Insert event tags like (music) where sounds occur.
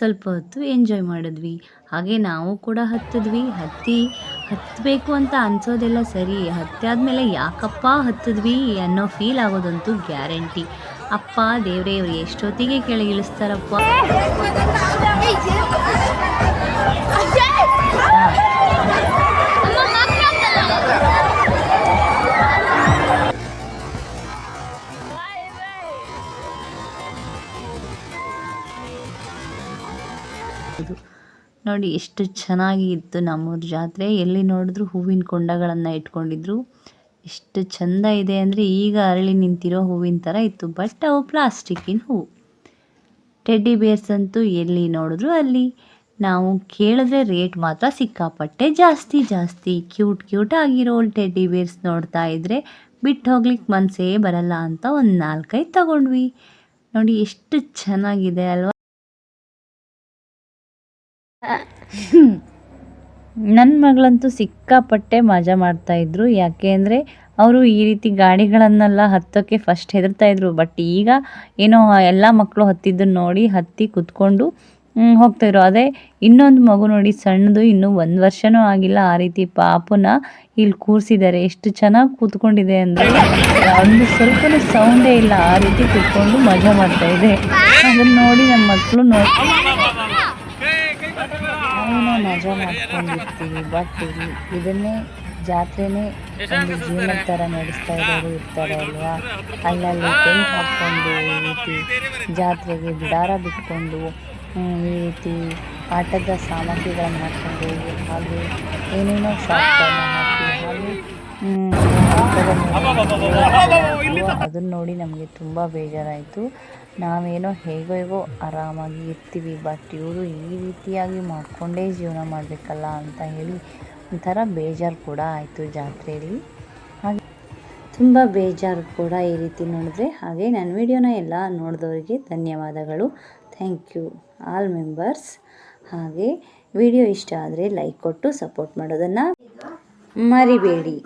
ಸ್ವಲ್ಪ ಹೊತ್ತು ಎಂಜಾಯ್ ಮಾಡಿದ್ವಿ ಹಾಗೆ ನಾವು ಕೂಡ ಹತ್ತಿದ್ವಿ ಹತ್ತಿ ಹತ್ತಬೇಕು ಅಂತ ಅನ್ಸೋದೆಲ್ಲ ಸರಿ ಹತ್ತಾದ್ಮೇಲೆ ಯಾಕಪ್ಪ ಹತ್ತಿದ್ವಿ ಅನ್ನೋ ಫೀಲ್ ಆಗೋದಂತೂ ಗ್ಯಾರಂಟಿ ಅಪ್ಪ ದೇವರೇ ಇವ್ರು ಎಷ್ಟೊತ್ತಿಗೆ ಕೆಳಗೆ ನೋಡಿ, ಎಷ್ಟು ಚೆನ್ನಾಗಿ ಇತ್ತು ನಮ್ಮೂರ ಜಾತ್ರೆ. ಎಲ್ಲಿ ನೋಡಿದ್ರು ಹೂವಿನ ಕೊಂಡಗಳನ್ನು ಇಟ್ಕೊಂಡಿದ್ರು. ಎಷ್ಟು ಚಂದ ಇದೆ ಅಂದರೆ ಈಗ ಅರಳಿ ನಿಂತಿರೋ ಹೂವಿನ ಥರ ಇತ್ತು, ಬಟ್ ಅವು ಪ್ಲಾಸ್ಟಿಕ್ಕಿನ ಹೂವು ಟೆಡ್ಡಿ ಬೇರ್ಸ್ ಅಂತೂ ಎಲ್ಲಿ ನೋಡಿದ್ರು ಅಲ್ಲಿ. ನಾವು ಕೇಳಿದ್ರೆ ರೇಟ್ ಮಾತ್ರ ಸಿಕ್ಕಾಪಟ್ಟೆ ಜಾಸ್ತಿ ಜಾಸ್ತಿ. ಕ್ಯೂಟ್ ಕ್ಯೂಟ್ ಆಗಿರೋ ಟೆಡ್ಡಿ ಬೇರ್ಸ್ ನೋಡ್ತಾ ಇದ್ರೆ ಬಿಟ್ಟು ಹೋಗ್ಲಿಕ್ಕೆ ಮನಸ್ಸೇ ಬರಲ್ಲ ಅಂತ ಒಂದು ನಾಲ್ಕೈದು ತಗೊಂಡ್ವಿ. ನೋಡಿ, ಎಷ್ಟು ಚೆನ್ನಾಗಿದೆ ಅಲ್ವಾ? (coughs) ನನ್ನ ಮಗಳಂತೂ ಸಿಕ್ಕಾಪಟ್ಟೆ ಮಜಾ ಮಾಡ್ತಾಯಿದ್ರು ಯಾಕೆ ಅಂದರೆ ಅವರು ಈ ರೀತಿ ಗಾಡಿಗಳನ್ನೆಲ್ಲ ಹತ್ತೋಕ್ಕೆ ಫಸ್ಟ್ ಹೆದರ್ತಾಯಿದ್ರು ಬಟ್ ಈಗ ಏನೋ ಎಲ್ಲ ಮಕ್ಕಳು ಹತ್ತಿದ್ದನ್ನು ನೋಡಿ ಹತ್ತಿ ಕುತ್ಕೊಂಡು ಹೋಗ್ತಾಯಿದ್ರು ಅದೇ ಇನ್ನೊಂದು ಮಗು ನೋಡಿ ಸಣ್ಣದು, ಇನ್ನೂ ಒಂದು ವರ್ಷನೂ ಆಗಿಲ್ಲ. ಆ ರೀತಿ ಪಾಪನ ಇಲ್ಲಿ ಕೂರಿಸಿದ್ದಾರೆ. ಎಷ್ಟು ಚೆನ್ನಾಗಿ ಕೂತ್ಕೊಂಡಿದೆ ಅಂದರೆ ಒಂದು ಸ್ವಲ್ಪ ಸೌಂಡೇ ಇಲ್ಲ. ಆ ರೀತಿ ಕೂತ್ಕೊಂಡು ಮಜಾ ಮಾಡ್ತಾ ಇದೆ. ಅದನ್ನು ನೋಡಿ ನಮ್ಮ ಮಕ್ಕಳು ನೋಡಿ ಮಜಾ ಮಾಡ್ಕೊಂಡಿರ್ತೀವಿ ಬಟ್ ಇದನ್ನೇ ಜಾತ್ರೆನೇ ಒಂದು ಜೀವನ ಥರ ನಡೆಸ್ತಾ ಇರೋರು ಇರ್ತಾರೆ ಅಲ್ವಾ? ಅಲ್ಲಲ್ಲಿ ಟೆಂಟ್ ಹಾಕ್ಕೊಂಡು ಈ ರೀತಿ ಜಾತ್ರೆಗೆ ಬಿಡಾರ ಬಿಟ್ಕೊಂಡು ಈ ರೀತಿ ಆಟದ ಸಾಮಗ್ರಿಗಳನ್ನು ಹಾಕ್ಕೊಂಡು ಹಾಗೆ ಏನೇನೋ ಶಾಪ್ಗಳನ್ನ ಹಾಕಿ, ಹಾಗೆ ಅದನ್ನ ನೋಡಿ ನಮಗೆ ತುಂಬ ಬೇಜಾರಾಯಿತು. ನಾವೇನೋ ಹೇಗೋ ಹೇಗೋ ಆರಾಮಾಗಿ ಇರ್ತೀವಿ ಬಟ್ ಇವರು ಈ ರೀತಿಯಾಗಿ ಮಾಡಿಕೊಂಡೇ ಜೀವನ ಮಾಡಬೇಕಲ್ಲ ಅಂತ ಹೇಳಿ ಒಂಥರ ಬೇಜಾರು ಕೂಡ ಆಯಿತು ಜಾತ್ರೆಯಲ್ಲಿ. ಹಾಗೆ ತುಂಬ ಬೇಜಾರು ಕೂಡ ಈ ರೀತಿ ನೋಡಿದ್ರೆ. ಹಾಗೆ ನನ್ನ ವಿಡಿಯೋನ ಎಲ್ಲ ನೋಡಿದವರಿಗೆ ಧನ್ಯವಾದಗಳು. ಥ್ಯಾಂಕ್ ಯು ಆಲ್ ಮೆಂಬರ್ಸ್ ಹಾಗೆ ವಿಡಿಯೋ ಇಷ್ಟ ಆದರೆ ಲೈಕ್ ಕೊಟ್ಟು ಸಪೋರ್ಟ್ ಮಾಡೋದನ್ನು ಮರಿಬೇಡಿ.